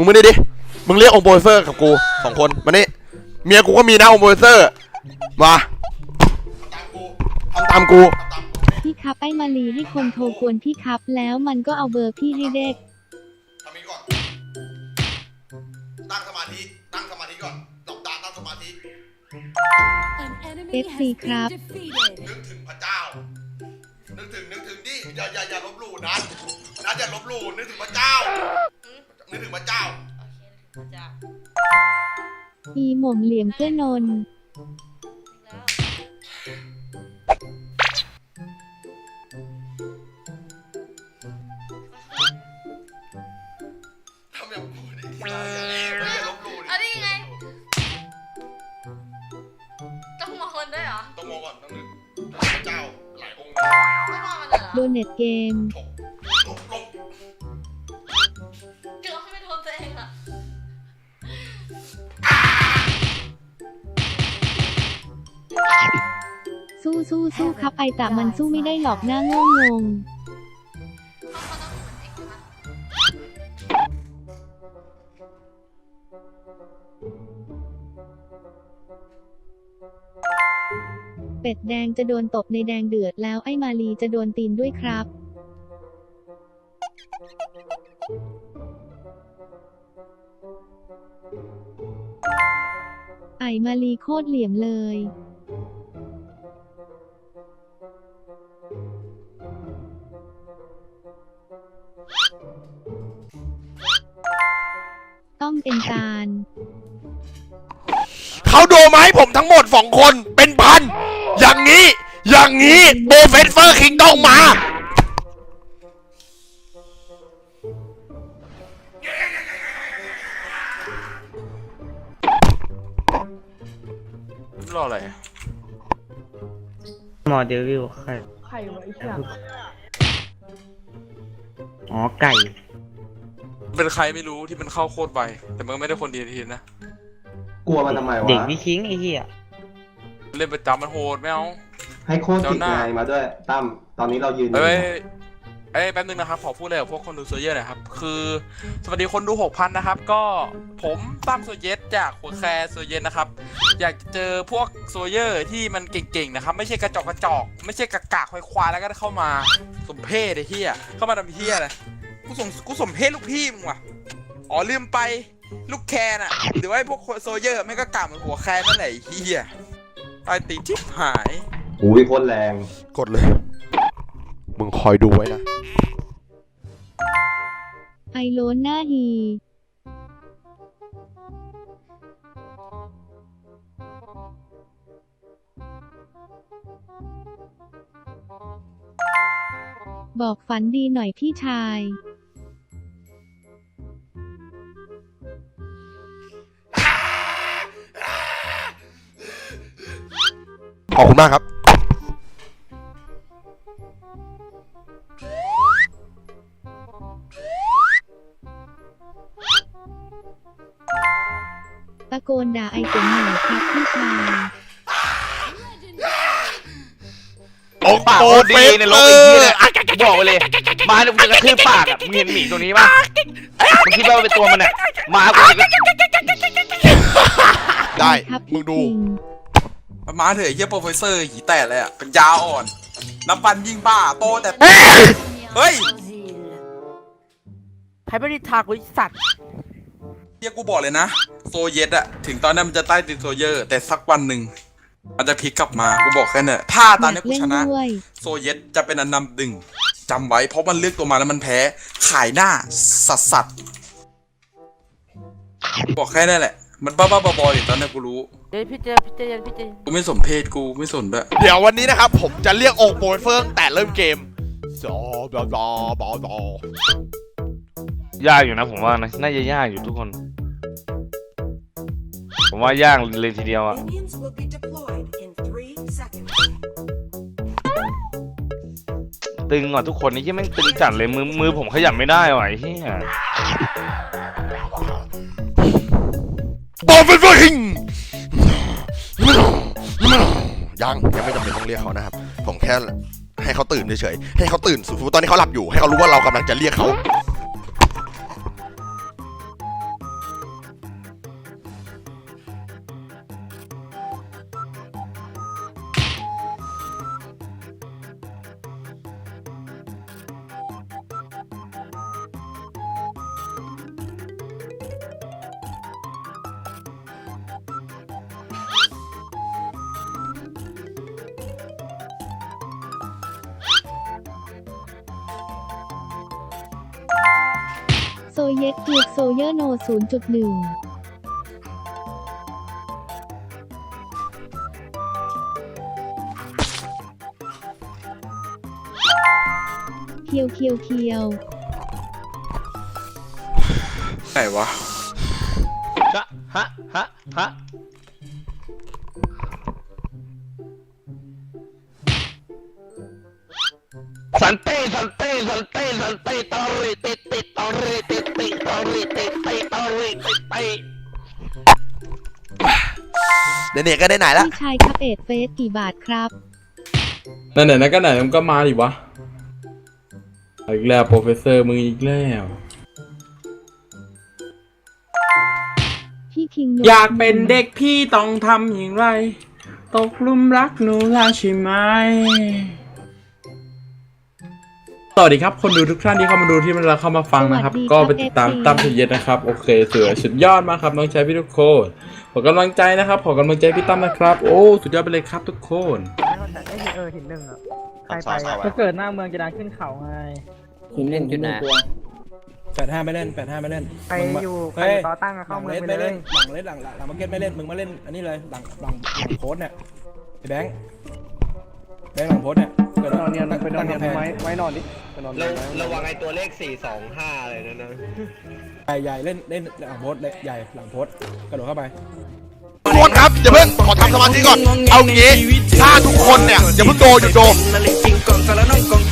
มึงมานี่ดิ มึงเรียกองค์โปรดิวเซอร์กับกูสองคน มานี่ เมียกูก็มีนะองค์โปรดิวเซอร์ มาตามกูทำตามกู พี่ครับไอ้มาลีให้คนโทรกวนพี่ครับ แล้วมันก็เอาเบอร์พี่ให้เด็ก ทำนี้ก่อน ตั้งสมาธิ ตั้งสมาธิก่อนหลับตาตั้งสมาธิ FC ครับ นึกถึงพระเจ้า นึกถึงนึกถึงดิอย่าอย่าอย่าลบหลู่นัดนัดอย่าลบหลู่นึกถึงพระเจ้า นึกถึงพระเจ้าอีหม่งเหลี่ยมเกื้อนนทำอย่างกูดิอย่าอย่าลบหลู่ดิอันนี้ไงต้องมองคนด้วยเหรอต้องมองก่อนต้องนึกพระเจ้าหลายองค์ไม่มองมันเลยเหรอโดเน็ตเกม ถก สู้สู้สู้ครับไอแต่มันสู้ไม่ได้หรอกหน้าโง่งงเขาเขาต้องเหมือนเองปะเป็ดแดงจะโดนตบในแดงเดือดแล้วไอ้มาลีจะโดนตีนด้วยครับ ไอ้มาลีโคตรเหลี่ยมเลย เป็นการเขาโดมาให้ผมทั้งหมดสองคนเป็นพัน อย่างนี้ อย่างนี้โบเฟนเฟอร์คิงต้องมา รออะไร หมอเดวิลไข่ไข่ไว้เชี่ยอ๋อ ไก่ เป็นใครไม่รู้ที่มันเข้าโคตรไวแต่มันก็ไม่ได้คนดีทีนะกลัวมันทำไมวะ เด็กพี่คิงไอ้เหี้ยเล่นประจำมันโหดไม่เอา ให้โคตรติดเจ้าหน้านายมาด้วย ตั้ม ตอนนี้เรายืนเอ้ยเอ้ยแป๊บนึงนะครับ ขอพูดเลยกับพวกคนดูโซเยอร์หน่อยครับ คือ สวัสดีคนดู 6,000 นะครับ ก็ผมตั้มโซเยตจากหัวแคร์โซเยตนะครับ อยากจะเจอพวกโซเยอร์ที่มันเก่งๆนะครับ ไม่ใช่กระจอกกระจอก ไม่ใช่กากากควายควายๆแล้วก็เข้ามา สมเพศไอ้เหี้ยเข้ามาทำเหี้ยอะไร กูสมกูสมเพศลูกพี่มึงว่ะ อ๋อลืมไปลูกแคร์น่ะ หรือว่าไอ้พวกโซเยอร์ไม่ก็กากเหมือนหัวแคร์นั่นแหละไอ้เหี้ยตายตีชิบหายหูยโคตรแรง กดเลย มึงคอยดูไว้นะ ไอโลนหน้าฮีบอกฝันดีหน่อยพี่ชาย อบคุณมากครับ ตะโกนด่าไอเจ๋งหน่อยครับพี่ชายองค์ปากโปรโคตรเฟดีสในเฟโลอกไอ้เหี้ยร์เนี่ยบอกไปเลย มาเนี่ยมึงจะกระทืบปากอะ มึงเห็นหมีตัวนี้ป่ะมึงคิดว่ามันเป็นตัวมันอะมากูจะได้ครับมึพี่งดู คิงมาเถอะไอ้เฮียโปรเฟสเซอร์หีแตกเลยอะเป็นยาอ่อนน้ำฟันยิ่งบ้าโตแต่เฮ้ยใครไม่ได้ทากุยสัตว์เฮียกูบอกเลยนะ โซเยตอะถึงตอนนั้นมันจะใต้ติดโซเยอร์ แต่สักวันหนึ่งมันจะพลิกกลับมากูบอกแค่นั้นถ้าตอนนี้กูเล่นชนะด้วยโซเยตจะเป็นอันนำดึงจำไว้เพราะมันเลือกตัวมาแล้วมันแพ้ ขายหน้าสัสสัสบอกแค่นั้นแหละ มันบ้าบ้าๆบอๆอยู่ตอนนี้กูรู้ เดี๋ยวพี่เจอพี่เจอพี่เจอกูไม่สมเพศกูไม่สนด้วยเดี๋ยววันนี้นะครับ ผมจะเรียกองค์โปรดิวเซอร์ตั้งแต่เริ่มเกมซอบอบอบอบยากอยู่นะผมว่านะน่าจะยากอยู่ทุกคน ผมว่ายากเลยทีเดียวอะ Minions will be deployed in three seconds. ตึงอะทุกคนนี่ที่แม่งตึงจัดเลยมือมือผมขยับไม่ได้ว่ะไอ้เหี้ยโปรเฟสเฟอร์คิง ยังยังไม่จำเป็นต้องเรียกเขานะครับ ผมแค่ให้เขาตื่นเฉยๆให้เขาตื่นสมมติตอนนี้เขาหลับอยู่ ให้เขารู้ว่าเรากำลังจะเรียกเขา เยตกิวโซเยอร์โน 0.1เคียวเคียวเคียวไหนวะฮะฮะฮะฮะสันเต้สันเต้สันเต้สันเต้ตอริติติต อริติติตอริติติตอริติติเดี๋ยวเนี่ยก็ได้ไหนละพี่ชายครับเอ็ดเฟสกี่บาทครับ นั่นไหนๆก็ไหนมันก็มาดิวะเอาอีกแล้วโปรเฟสเซอร์มึงอีกแล้ว พี่คิงหอยากเป็นเด็กพี่ต้องทำอย่างไร ตกหลุมรักหนูแล้วใช่ไหม สวัสดีครับคนดูทุกท่านที่เข้ามาดูที่มันเราเข้ามาฟังนะครับ ก็ไปติดตามตั้มสุดเย็นนะครับ โอเคสวยสุดยอดมากครับน้องชายพี่ทุกคนขอกำลังใจนะครับขอกำลังใจพี่ตั้มนะครับ โอ้สุดยอดไปเลยครับทุกคนไม่เห็นเออเห็นหนึ่งอะใครซอยไปซอยอะจะเกิดหน้าเมืองจะดังขึ้นเขาไงผมเล่นจุดไหนแปดห้าไม่เล่นแปดห้าไม่เล่นไปมึงมาอยู่ใครเฮ้ยต่อตั้งอะหเข้าลังเมืองเล่นไปไม่เลเล่ยนหลังเล่นหลังหลังหลังมาร์เก็ตไม่เล่นมึงมาเล่นอันนี้เลยหลังหลังหลังโพสต์เนี่ยไอ้แบงค์แบงค์หลังโพสต์เนี่ยเกิด นอนเนียนไปนอนเนียนตั้งกำแพงไว้ไว้นอนดิไปนอนระเนียนไว้ระวังไอ้ตัวเลขสี่สองห้าเลยนะนะ ใหญ่ใหญ่เล่นเล่นหลังโพสต์เล็กใหญ่หลังโพสต์กระโดดเข้าไป ทุกคนครับอย่าเพิ่งขอทำสมาธิก่อน เอางี้ถ้าทุกคนเนี่ยอย่าเพิ่งโดหยุดโดว้า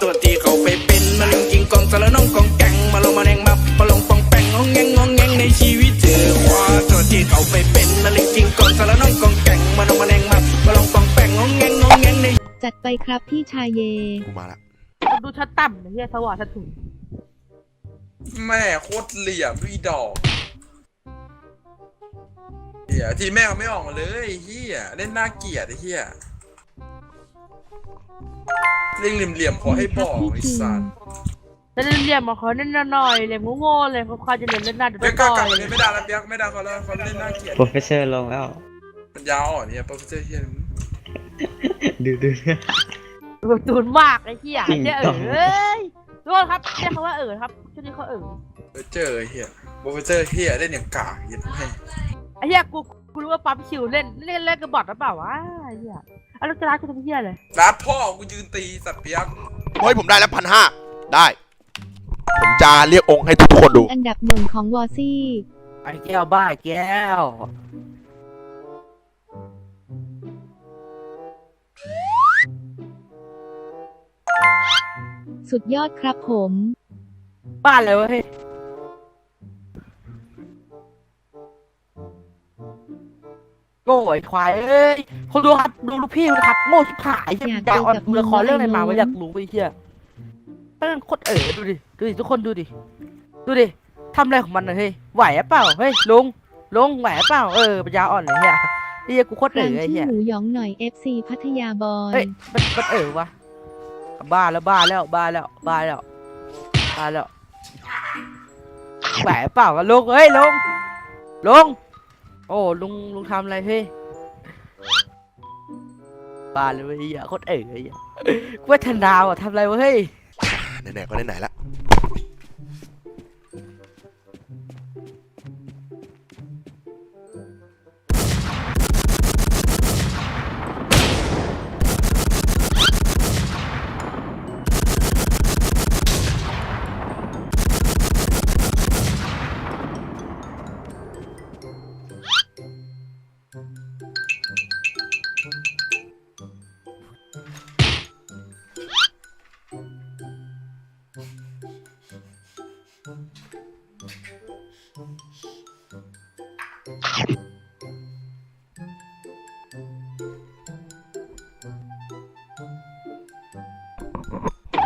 ตัวตีเขาไปเป็นมะเร็งกิงกองสารน้องกองแกงมาลงมาแดงมาพอลงปองแปงงองแงงงองแงงในชีวิตเธอว้าตัวตีเขาไปเป็นมะเร็งกิงกองสารน้องกองแกงมาลงมาแดงมาพอลงปองแปงงองแงงงองแงงในจัดไปครับพี่ชายเยกูมาละดูชัดต่ำเฮียสว่างชัดถุงแม่โคตรเหลี่ยมพี่ดอกเฮียทีแม่เขาไม่ออกมาเลยเฮียเล่นน่าเกลียดไอ้เฮีย เล่นเหลี่ยมๆขอให้บอกไอ้สัสจะเล่นเหลี่ยมมาเขาเล่นหน่อยเหลี่ยมโง่ๆเลยเขาเขาจะเล่นเล่นหน้าดูเดี๋ยวต่กลับอยมาเล่นไม่ได้แล้วเปียกไม่ได้เขาแล้วเขาเล่นน่าเกลียดโปรเฟสเซอร์ลงแล้ว มันยาวอ่อนเนี่ยโปรเฟสเซอร์เฮียดูดูแบบตูนมากไอ้เหี้ยจริงเนี่ยต่เออ้ยทุกคนครับเรียกเขาว่าเออครับช่วงนี้เขาเออเออเจอไอ้เฮียโปรเฟสเซอร์เฮียเล่นอย่างกากยัดให้ไอ้เหี้ยกูกูรู้ว่าปั๊มชิวเล่นเล่นเล่นกับบอทหรือเปล่าวะไอ้เหี้ย เอาลูกจะรักกูทำเหี้ยเลยร้านพ่อกูยืนตีสัตว์เปียกเฮ้ยผมได้แล้วพันห้าได้ ผมจะเรียกองค์ให้ทุกคนดู อันดับหนึ่งของวอซี่ ไอ้แก้วบ้าไอ้แก้ว สุดยอดครับผม บ้าเลยวะเฮ้ย โง่ไอ้ควายเอ้ยคนดูครับดูลูกพี่มันครับโง่ชิบหายจะอยากดาวอ่อนเจอกับดูละครเรื่องอะไรมามึงวะอยากรู้ไอ้เหี้ยแม่งโคตรเอ๋อดูดิดูดิทุกคนดูดิดูดิทำอะไรของมันนะเฮ้ยไหวอะเปล่าเฮ้ยลุงลุงไหวอะเปล่าเออปัญญาอ่อนเลยเฮียไอ้เหี้ยกูโคตรกลาเอ๋งอไอ้ชื่อเหี้ยหมูหยองหน่อย FC พัทยาบอลเฮ้ยมันมันเอ๋อวะบ้าแล้วบ้าแล้วบ้าแล้วบ้าแล้วบ้าแล้วไหวเปล่าวะลุงเฮ้ยลุงลุงโอ้ลุงลุงทำอะไรเฮ้ยบ้าเลยเว้ยไอ้เหี้ยโคตรเอ๋ยไอ้เหี้ยกูว่าทันดาวอะทำอะไรวะเฮ้ยไหนๆก็ไหนๆละ